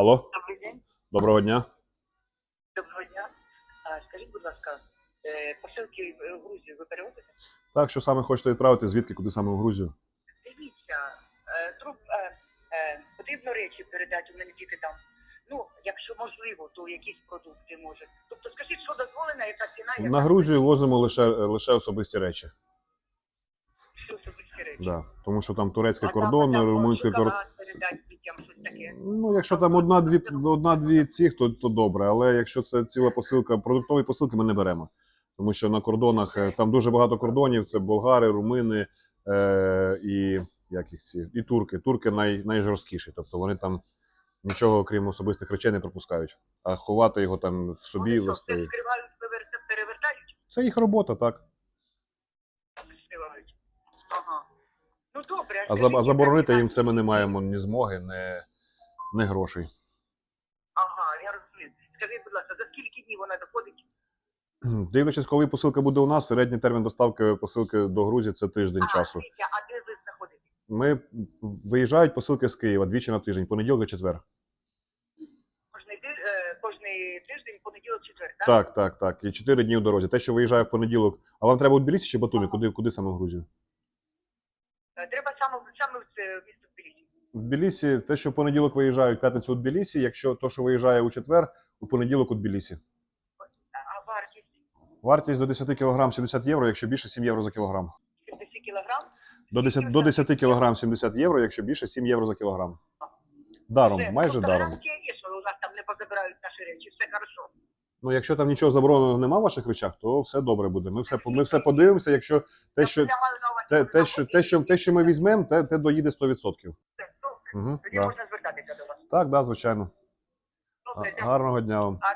Алло, Добрий день, доброго дня. доброго дня. А, Скажіть, будь ласка, е, посилки в в Грузію ви перевозите? Так, що саме хочете відправити? Звідки, куди саме в Грузію? Дивіться, е, труп, е, е, потрібно речі передати, у мене тільки там. Ну, якщо можливо, то якісь продукти може. Тобто скажіть, що дозволено, яка ціна, яка На Грузію возимо лише, лише особисті речі. що особисті речі. Да. Тому що там турецький А кордон, румунський кордон. передати Ну, якщо там одна-дві одна-дві цих, то, то добре. Але якщо це ціла посилка, продуктові посилки ми не беремо. Тому що на кордонах е, там дуже багато кордонів: це болгари, румини е, і як їх ці, і турки. Турки най, найжорсткіші. Тобто вони там нічого, крім особистих речей, не пропускають. А ховати його там в собі Вони вести. вскривають, перевертають, Це їх робота, так. Ага. Ну добре. А, а заборонити їм це ми не маємо ні змоги, ні, ні грошей. Ага, я розумію. Скажіть, будь ласка, за скільки днів вона доходить? Дивлячись, коли посилка буде у нас, середній термін доставки посилки до Грузії це тиждень а, часу. дивіться, а де ви знаходитесь? Ми виїжджають посилки з Києва двічі на тиждень, понеділок і четвер. Кожний, е, кожний тиждень, понеділок, четвер, так? Так, так, так. І чотири дні в дорозі. Те, що виїжджає в понеділок. А вам треба у Тбілісі чи Батумі? Куди, куди саме в Грузію? Е, Треба саме, саме в місто Тбілісі. В Тбілісі, те, що в понеділок виїжджають в п'ятницю у Тбілісі, якщо то, що виїжджає у четвер, у понеділок у Тбілісі. А, вартість Вартість до 10 кг 70 євро, якщо більше 7 євро за кілограм. 70 кілограм? До 10, до 10 кг 70 євро, якщо більше 7 євро за кілограм. Даром, Все, майже тобто даром. гарантія є, що у нас там не позабирають наші речі, все хорошо. Ну, якщо там нічого забороненого нема в ваших речах, то все добре буде. Ми все, ми все подивимося. Якщо те, що, Я маю на увазі, те, те, що, те, що, те, що ми візьмемо, те, те доїде 100%. Все. Угу, Тоді да. можна звертатися до вас. Так, да, звичайно. Добре, дякую. Гарного дня вам. А